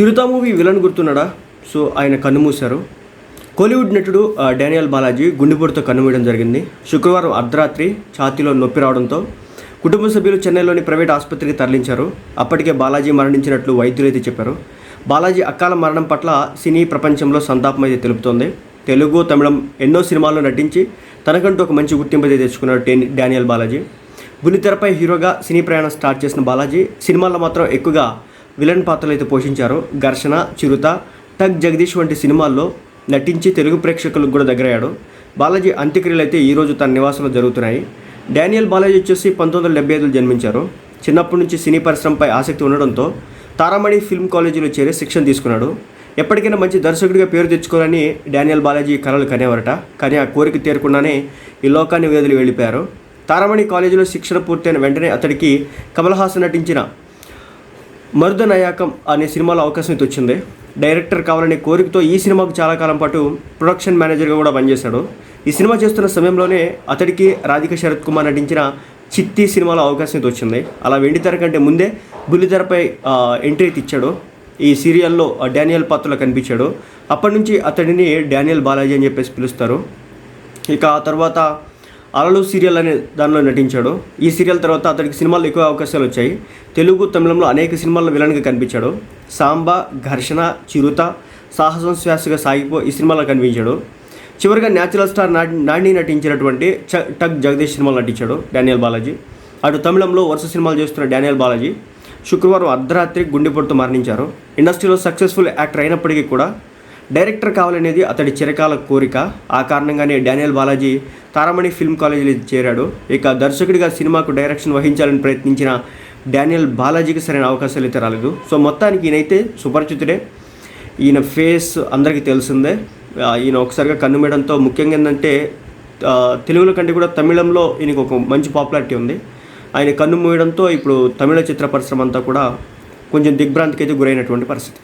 చిరుత movie villain గుర్తున్నాడా? So ఆయన కన్నుమూశారు కోలీవుడ్ నటుడు డానియల్ బాలాజీ గుండెపోటుతో కన్నుమూయడం జరిగింది. శుక్రవారం అర్ధరాత్రి ఛాతీలో నొప్పి రావడంతో కుటుంబ సభ్యులు చెన్నైలోని ప్రైవేట్ ఆసుపత్రికి తరలించారు. అప్పటికే బాలాజీ మరణించినట్లు వైద్యులు అయితే చెప్పారు. బాలాజీ అకాల మరణం పట్ల సినీ ప్రపంచంలో సంతాపం అయితే తెలుపుతోంది. తెలుగు తమిళం ఎన్నో సినిమాల్లో నటించి తనకంటూ ఒక మంచి గుర్తింపు అయితే తెచ్చుకున్నాడు టేని- డానియల్ బాలాజీ. బుల్లితెరపై హీరోగా సినీ ప్రయాణం స్టార్ట్ చేసిన బాలాజీ సినిమాల్లో మాత్రం ఎక్కువగా విలన్ పాత్రలు అయితే పోషించారు. ఘర్షణ చిరుత టగ్ జగదీష్ వంటి సినిమాల్లో నటించి తెలుగు ప్రేక్షకులకు కూడా దగ్గరయ్యాడు. బాలాజీ అంత్యక్రియలు అయితే ఈరోజు తన నివాసంలో జరుగుతున్నాయి. డానియల్ బాలాజీ వచ్చేసి పంతొమ్మిది వందల డెబ్బై ఐదులో జన్మించారు. చిన్నప్పటి నుంచి సినీ పరిశ్రమపై ఆసక్తి ఉండడంతో తారామణి ఫిల్మ్ కాలేజీలో చేరి శిక్షణ తీసుకున్నాడు. ఎప్పటికైనా మంచి దర్శకుడిగా పేరు తెచ్చుకోవాలని డానియల్ బాలాజీ కలలు కనేవారట. కానీ ఆ కోరిక తీరకుండానే ఈ లోకాన్ని వేదిలి వెళ్ళిపోయారు. తారామణి కాలేజీలో శిక్షణ పూర్తయిన వెంటనే అతడికి కమల్ హాసన్ నటించిన మరుదనయాకం అనే సినిమాలో అవకాశం అయితే వచ్చింది. డైరెక్టర్ కావాలనే కోరికతో ఈ సినిమాకు చాలా కాలం పాటు ప్రొడక్షన్ మేనేజర్గా కూడా పనిచేశాడు. ఈ సినిమా చేస్తున్న సమయంలోనే అతడికి రాధిక శరత్ కుమార్ నటించిన చిత్తి సినిమాలో అవకాశం అయితే వచ్చింది. అలా వెండితెర కంటే ముందే బుల్లితెరపై ఎంట్రీ అయితే ఇచ్చాడు. ఈ సీరియల్లో డానియల్ పాత్రలో కనిపించాడు. అప్పటి నుంచి అతడిని డానియల్ బాలాజీ అని చెప్పేసి పిలుస్తారు. ఇక ఆ తర్వాత అలలు సీరియల్ అనే దానిలో నటించాడు. ఈ సీరియల్ తర్వాత అతడికి సినిమాల్లో ఎక్కువ అవకాశాలు వచ్చాయి. తెలుగు తమిళంలో అనేక సినిమాల్లో విలన్గా కనిపించాడు. సాంబా ఘర్షణ చిరుత సాహసం శ్వాసగా సాగిపో ఈ సినిమాలో కనిపించాడు. చివరిగా న్యాచురల్ స్టార్ నాని నటించినటువంటి చ టక్ జగదీష్ సినిమాలో నటించాడు డానియల్ బాలాజీ. అటు తమిళంలో వరుస సినిమాలు చేస్తున్న డానియల్ బాలాజీ. శుక్రవారం అర్ధరాత్రి గుండెపోటుతో మరణించారు. ఇండస్ట్రీలో సక్సెస్ఫుల్ యాక్టర్ అయినప్పటికీ కూడా డైరెక్టర్ కావాలనేది అతడి చిరకాల కోరిక. ఆ కారణంగానే డానియల్ బాలాజీ తారామణి ఫిల్మ్ కాలేజీలో చేరాడు. ఇక దర్శకుడిగా సినిమాకు డైరెక్షన్ వహించాలని ప్రయత్నించిన డానియల్ బాలాజీకి సరైన అవకాశాలు అయితే రాలేదు. సో మొత్తానికి ఈయనైతే సుపరిచితుడే. ఈయన ఫేస్ అందరికీ తెలిసిందే. ఈయన ఒకసారిగా కన్నుమేయడంతో ముఖ్యంగా ఏంటంటే తెలుగుల తెలుగులో కంటే కూడా తమిళంలో ఈయనకు ఒక మంచి పాపులారిటీ ఉంది. ఆయన కన్ను మూయడంతో ఇప్పుడు తమిళ చిత్ర పరిశ్రమ అంతా కూడా కొంచెం దిగ్భ్రాంతికి అయితే గురైనటువంటి పరిస్థితి.